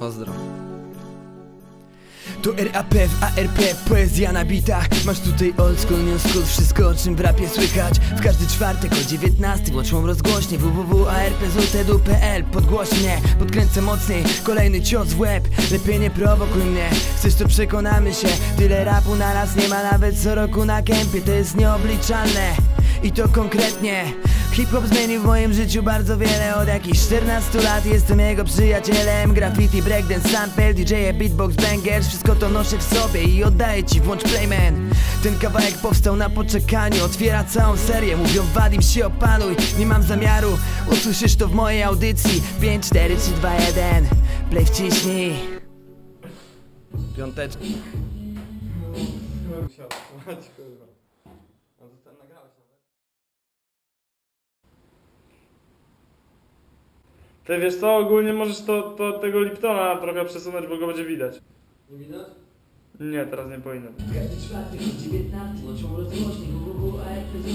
Pozdro. To RAP w ARP, poezja na bitach Masz tutaj old school, new school, wszystko o czym w rapie słychać. W każdy czwartek o 19 włączą rozgłośnie www.arpzultedu.pl Podgłośnie, podkręcę mocniej, kolejny cios w łeb. Lepiej nie prowokuj mnie, chcesz to przekonamy się. Tyle rapu na raz nie ma nawet co roku na kępie To jest nieobliczalne. I to konkretnie Hip-hop zmienił w moim życiu bardzo wiele. Od jakichś 14 lat jestem jego przyjacielem. Graffiti, breakdance, sample, DJ, beatbox, bangers. Wszystko to noszę w sobie i oddaję ci, włącz playman. Ten kawałek powstał na poczekaniu Otwiera całą serię, mówią Wadim się opanuj Nie mam zamiaru, usłyszysz to w mojej audycji. 5, 4, 3, 2, 1 Play wciśnij. Piąteczki. Ty wiesz co, ogólnie możesz to, to tego Liptona trochę przesunąć, bo go będzie widać. Nie widać? Nie, teraz nie powinno. Każdy czwartek o 19 Łączą rozgłośnie www.arpzultedu.pl Podgłośnie